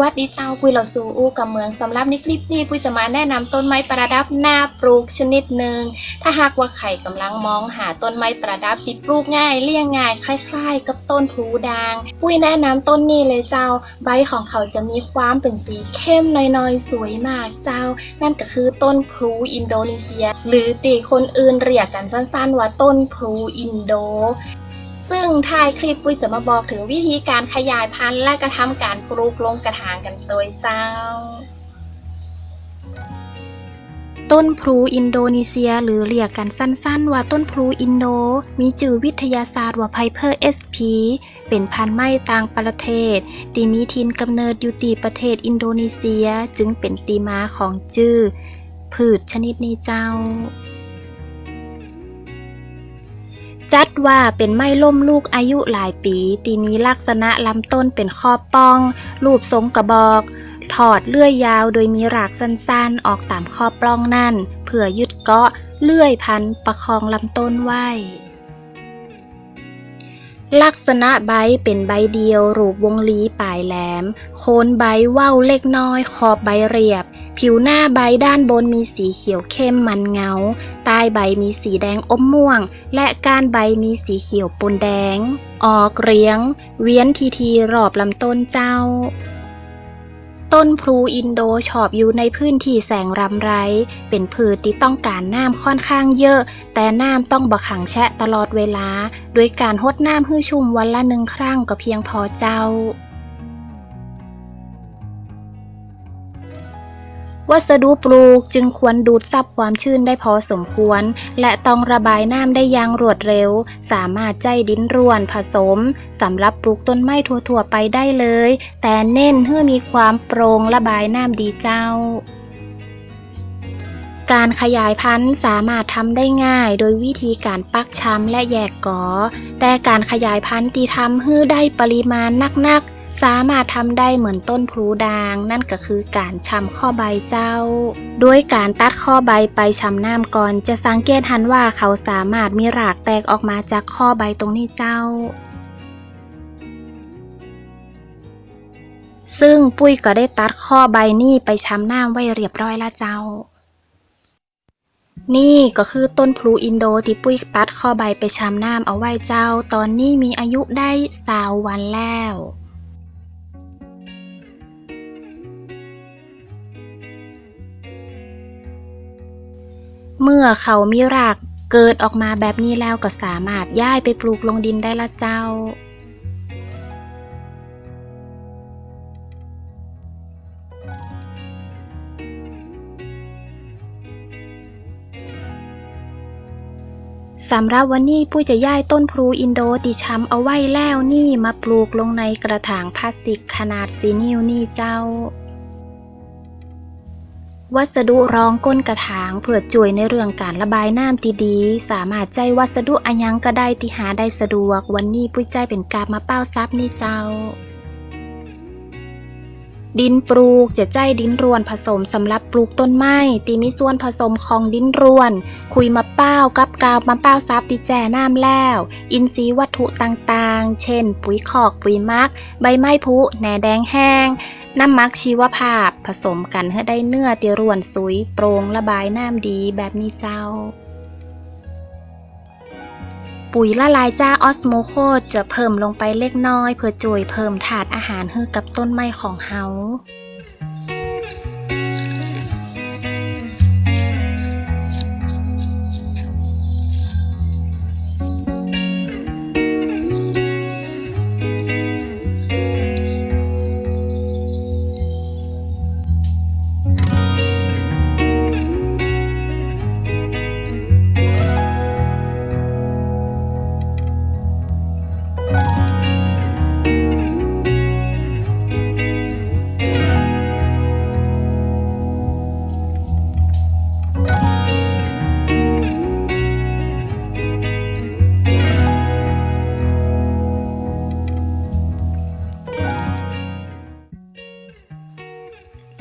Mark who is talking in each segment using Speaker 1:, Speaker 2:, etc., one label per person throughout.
Speaker 1: วัสดีเจ้าปุ้ยเราสู่อู้กับเมืองสำหรับในคลิปนี้ปุ้ยจะมาแนะนำต้นไม้ประดับหน้าปลูกชนิดหนึ่งถ้าหากว่าใครกำลังมองหาต้นไม้ประดับที่ปลูกง่ายเลี้ยงง่ายคล้าย ๆ กับต้นพลูด่างปุ้ยแนะนำต้นนี้เลยเจ้า ใบของเขาจะมีความเป็นสีเข้มน้อยๆ สวยมากเจ้า นั่นก็คือต้นพลูอินโดนีเซีย หรือตีคนอื่นเรียกกันสั้นๆว่าต้นพลูอินโด ซึ่งท้ายคลิปปุ้ยจะมาบอกถึงวิธีการขยายพันธุ์และกระทำการปลูกลงกระถางกันโดยเจ้า ต้นพลูอินโดนีเซีย หรือเรียกกันสั้นๆ ว่าต้นพลูอินโด มีจื่อวิทยาศาสตร์ว่าไพเพอร์เอสพีเป็นพันธุ์ไม้ต่างประเทศที่มีทินกำเนิดอยู่ที่ประเทศอินโดนีเซีย จึงเป็นตีมาของจื่อ พืชชนิดนี้เจ้า จัดว่าเป็นไม้ล่มลูกอายุหลายปีที่มีลักษณะลำต้นเป็นข้อป้อง รูปทรงกระบอก ถอดเลื่อยยาวโดยมีรากสั้นๆ ออกตามข้อปล้องนั่น เพื่อยึดเกาะเลื่อยพันประคองลำต้นไว้ลักษณะใบเป็นใบเดียว รูปวงลีปลายแหลม โคนใบว้าวเล็กน้อย ขอบใบเรียบ ผิวหน้าใบด้านบนมีสีเขียวเข้มมันเงา ใต้ใบมีสีแดงอมม่วง และก้านใบมีสีเขียวปนแดง ออกเรียง เวียนทีทีรอบลำต้นเจ้า ต้นพลูอินโดชอบอยู่ในพื้นที่แสงรำไร เป็นพืชที่ต้องการน้ำค่อนข้างเยอะ แต่น้ำต้องบะขังแชะตลอดเวลา โดยการหดน้ำให้ชุ่มวันละหนึ่งครั้งก็เพียงพอเจ้า วัสดุปลูกจึงควรดูดซับความชื้นได้พอสมควร และต้องระบายน้ำได้อย่างรวดเร็ว สามารถใจดินร่วนผสมสำหรับปลูกต้นไม้ทั่วๆไปได้เลย แต่เน้นให้มีความโปร่งระบายน้ำดีเจ้าการขยายพันธุ์สามารถทำได้ง่ายโดยวิธีการปักช้ำและแยกกอ แต่การขยายพันธุ์ที่ทำให้ได้ปริมาณนักๆ สามารถทำได้เหมือนต้นพลูด่าง นั่นก็คือการชำข้อใบเจ้า ด้วยการตัดข้อใบไปชำน้ำก่อน จะสังเกตหันว่าเขาสามารถมีรากแตกออกมาจากข้อใบตรงนี้เจ้าซึ่งปุ้ยก็ได้ตัดข้อใบนี่ไปชำน้ำไว้เรียบร้อยแล้วเจ้า นี่ก็คือต้นพลูอินโดที่ปุ้ยตัดข้อใบไปชำน้ำเอาไว้เจ้า ตอนนี้มีอายุได้สาววันแล้ว เมื่อเขามีรากเกิดออกมาแบบนี้แล้วก็สามารถย้ายไปปลูกลงดินได้ละเจ้าสำหรับวันนี้ปุ้ยจะย้ายต้นพลูอินโดติช้ำเอาไว้แล้วนี่มาปลูกลงในกระถางพลาสติกขนาดสีนิ้วนี่เจ้า วัสดุรองก้นกระถางเพื่อจ่วยในเรื่องการระบายน้ำดีๆสามารถใจวัสดุอันยังก็ได้ที่หาได้สะดวก วันนี้ปุ้ยใจเป็นกาบมาเป้าซับนี่เจ้า ดินปลูกจะใจดินรวนผสมสำหรับปลูกต้นไม้ตีมีส่วนผสมของดินรวน คุยมาเป้ากับกาวมาเป้าซับติแจน้ำแล้ว อินทรีย์วัตถุต่างๆ เช่น ปุ๋ยคอกปุ๋ยมัก ใบไม้พุแหนแดงแห้ง น้ำมักชีวภาพผสมกันให้ได้เนื้อเตียรวนสุยโปร่งระบายน้ำดีแบบนี้เจ้า ปุ๋ยละลายจ้าออสโมโคจะเพิ่มลงไปเล็กน้อย เพื่อจ่วยเพิ่มถาดอาหารให้กับต้นไม้ของเฮา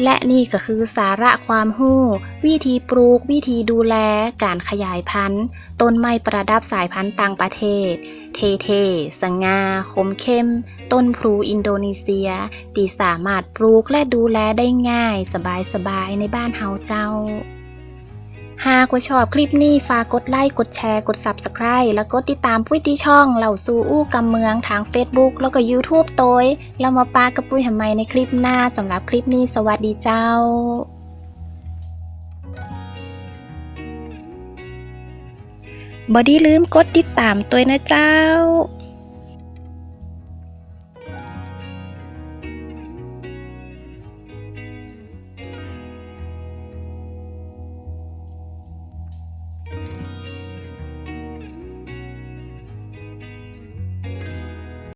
Speaker 1: และนี่ก็คือสาระความรู้ วิธีปลูก วิธีดูแล การขยายพันธุ์ ต้นไม้ประดับสายพันธุ์ต่างประเทศ เทเท สง่าคมเข้ม ต้นพลูอินโดนีเซียที่สามารถปลูกและดูแลได้ง่าย สบายๆในบ้านเฮาเจ้า หากว่าชอบคลิปนี้ฝากกดไลค์ กดแชร์ กด Subscribe แล้วก็ติดตามปุ้ยที่ช่องเหล่าซูอู้กำเมืองทาง Facebook แล้วก็ YouTube โตยแล้วมาปากับปุ้ยทำไมในคลิปหน้าสำหรับคลิปนี้สวัสดีเจ้าบอดี้ลืมกดติดตามตัวนะเจ้า